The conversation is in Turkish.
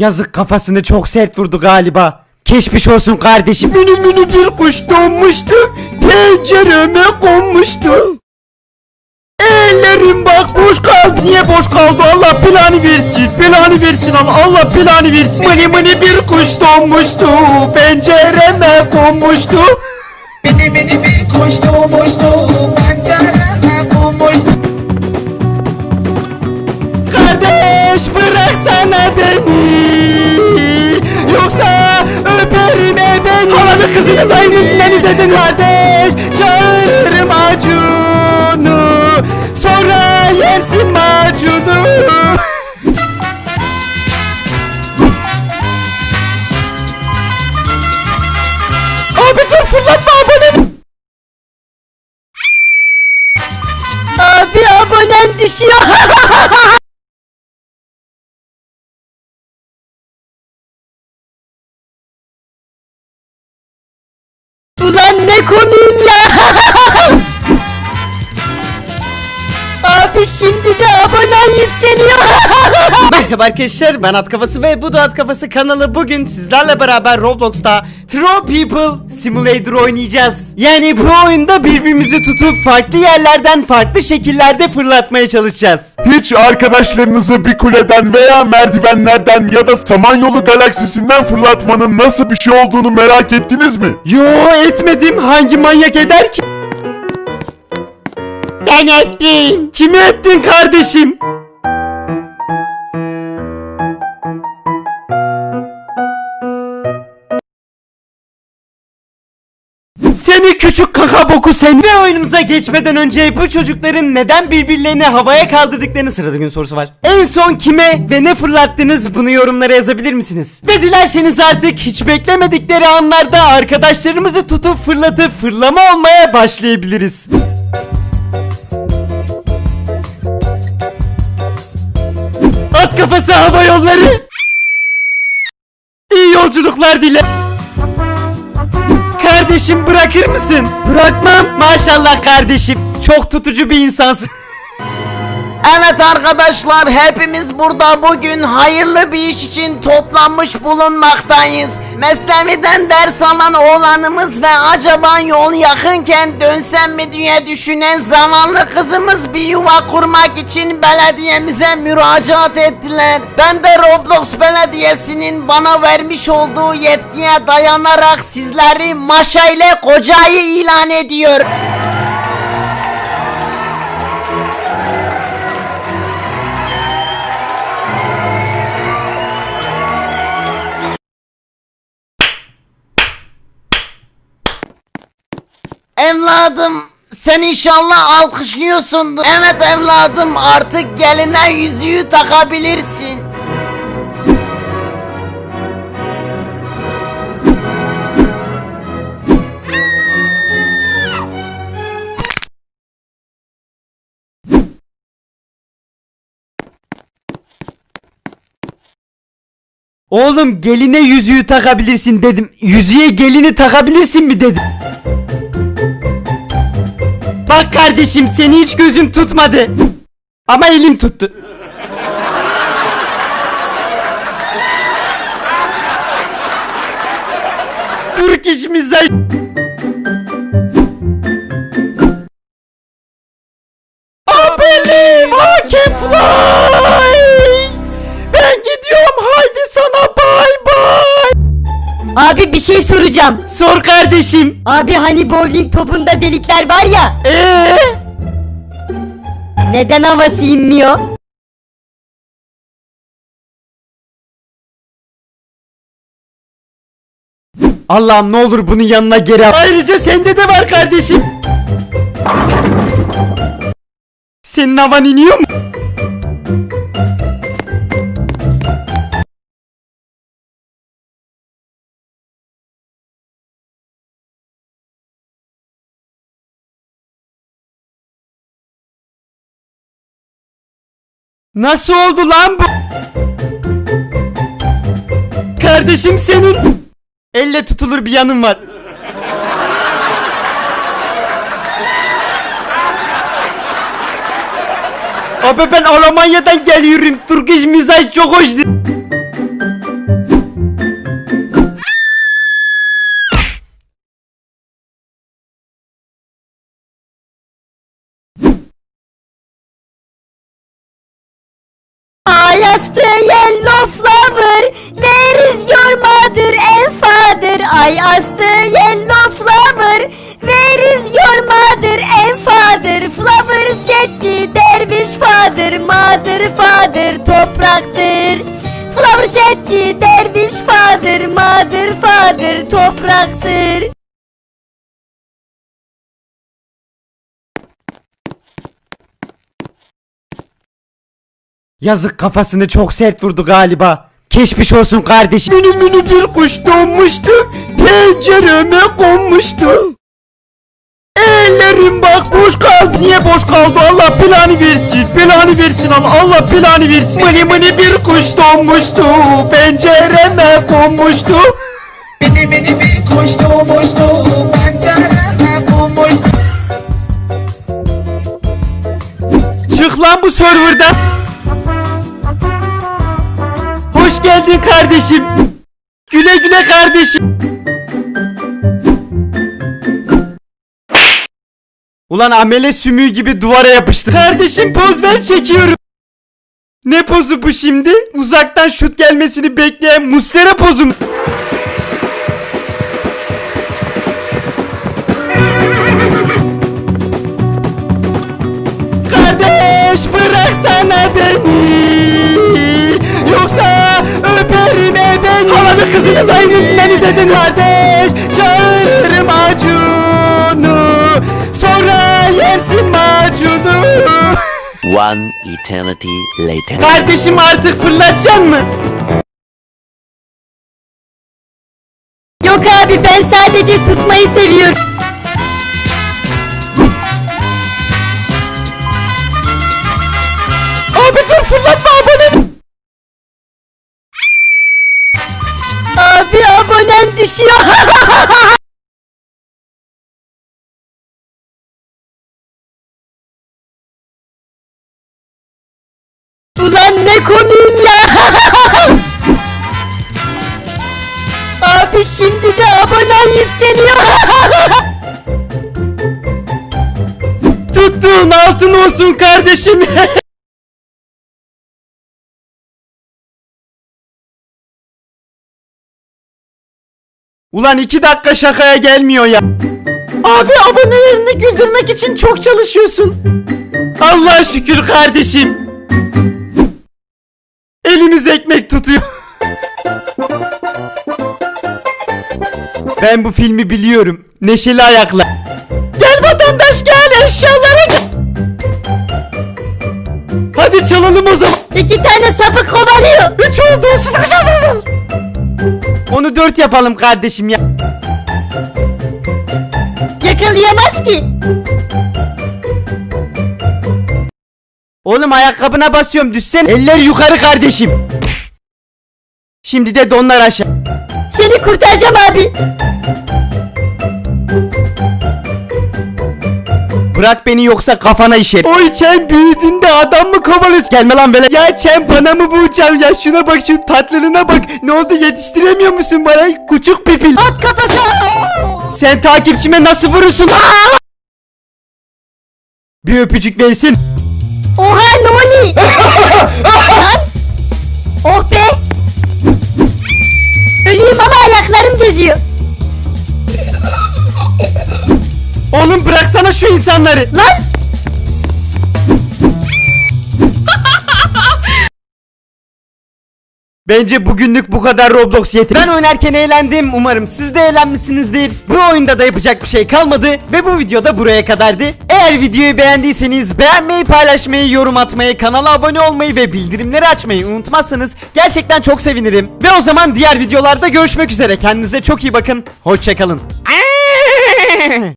Yazık kafasını çok sert vurdu galiba. Geçmiş olsun kardeşim. Mini mini bir kuş donmuştu. Pencereme konmuştu. Ellerim bak boş kaldı. Niye boş kaldı? Allah planı versin. Planı versin Allah. Allah planı versin. Mini mini bir kuş donmuştu. Pencereme konmuştu. Mini mini bir kuş doğmuştu pencereme konmuştu Kardeş bıraksana kızını dayının beni dedin Kardeş. Çağırırım acunu. Sonra yersin macunu. Abi dur fırlatma abone Abi abonen düşüyor. Ulan de abonen yükseliyor. Merhaba arkadaşlar ben At Kafası ve bu da At Kafası kanalı bugün sizlerle beraber Roblox'ta Throw People Simulator oynayacağız. Yani bu oyunda birbirimizi tutup farklı yerlerden farklı şekillerde fırlatmaya çalışacağız. Hiç arkadaşlarınızı bir kuleden veya merdivenlerden ya da Samanyolu galaksisinden fırlatmanın nasıl bir şey olduğunu merak ettiniz mi? Yo etmedim hangi manyak eder ki? Ben ettim. Kimi ettin kardeşim? Seni küçük kaka boku sen ve oyunumuza geçmeden önce bu çocukların neden birbirlerini havaya kaldırdıklarını sırada gün sorusu var. En son kime ve ne fırlattınız bunu yorumlara yazabilir misiniz? Ve dilerseniz artık hiç beklemedikleri anlarda arkadaşlarımızı tutup fırlatıp fırlama olmaya başlayabiliriz. Kafası hava yolları. İyi yolculuklar dile. Kardeşim bırakır mısın? Bırakmam. Maşallah kardeşim. Çok tutucu bir insansın. Evet arkadaşlar hepimiz burada bugün hayırlı bir iş için toplanmış bulunmaktayız. Mesnevi'den ders alan oğlanımız ve acaba yol yakınken dönsem mi diye düşünen zamanlı kızımız bir yuva kurmak için belediyemize müracaat ettiler. Ben de Roblox Belediyesi'nin bana vermiş olduğu yetkiye dayanarak sizleri Maşa ile kocayı ilan ediyorum. Evladım sen inşallah alkışlıyorsundur. Evet evladım artık geline yüzüğü takabilirsin. Oğlum geline yüzüğü takabilirsin dedim. Yüzüğe gelini takabilirsin mi dedim. Bak kardeşim seni hiç gözüm tutmadı. Ama elim tuttu. Türk iç mizah. Bir şey soracağım. Sor kardeşim. Abi hani bowling topunda delikler var ya. Ee? Neden havası inmiyor? Allah'ım ne olur bunun yanına geri al. Ayrıca sende de var kardeşim. Senin havan iniyor mu? Nasıl oldu lan bu? Kardeşim senin elle tutulur bir yanın var. Abi ben Almanya'dan geliyorum. Turkish mizah çok hoştu. Just a yellow flower. Where is your mother and father? I asked a yellow flower. Where is your mother and father? Flower the derviş father. Mother father topraktır. Flower the derviş father. Mother father topraktır. Yazık kafasını çok sert vurdu galiba. Geçmiş olsun kardeşim. Mini mini bir kuş donmuştu. Pencereme konmuştu. Ellerim bak boş kaldı. Niye boş kaldı? Allah planı versin. Planı versin Allah. Allah planı versin. Mini mini bir kuş donmuştu. Pencereme konmuştu. Mini mini bir kuş doğmuştu pencereme konmuştu Çık lan bu serverdan. Hoş geldin kardeşim. Güle güle kardeşim. Ulan amele sümüğü gibi duvara yapıştı. Kardeşim poz ver çekiyorum. Ne pozu bu şimdi? Uzaktan şut gelmesini bekleyen Muslera pozu mu? Halanın kızını dayının beni dedin kardeş Çağırırım Acun'u Sonra yersin macunu One eternity later. Kardeşim artık fırlatacaksın mı? Yok abi ben sadece tutmayı seviyorum. Ulan ne komiyim ya. Abi şimdi de abonen yükseliyor. Tuttuğun altın olsun kardeşim Ulan iki dakika şakaya gelmiyor ya. Abi abonelerini güldürmek için çok çalışıyorsun. Allah şükür kardeşim. Elimiz ekmek tutuyor. Ben bu filmi biliyorum. Neşeli ayakla. Gel vatandaş gel eşyalara gel. Hadi çalalım o zaman. İki tane sapık kovalıyor. Üç oldu. Onu dört yapalım kardeşim ya. Yakalayamaz ki. Oğlum ayakkabına basıyorum düşsen. Eller yukarı kardeşim. Şimdi de donlar aşağı. Seni kurtaracağım abi. Bırak beni yoksa kafana işer. Oy sen büyüdüğünde adam mı kovalıyorsun? Gelme lan böyle. Ya sen bana mı vuracaksın ya? Şuna bak şu tatlılığına bak. Ne oldu yetiştiremiyor musun bana? Küçük pipil. At kafası. Sen takipçime nasıl vurursun? Bir öpücük versin. Oha oluyor? Lan. oh be. Öleyim ama ayaklarım geziyor. Oğlum bıraksana şu insanları. Lan. Bence bugünlük bu kadar Roblox yeter. Ben oynarken eğlendim. Umarım siz de eğlenmişsinizdir. Bu oyunda da yapacak bir şey kalmadı. Ve bu videoda buraya kadardı. Eğer videoyu beğendiyseniz beğenmeyi, paylaşmayı, yorum atmayı, kanala abone olmayı ve bildirimleri açmayı unutmazsanız gerçekten çok sevinirim. Ve o zaman diğer videolarda görüşmek üzere. Kendinize çok iyi bakın. Hoşçakalın.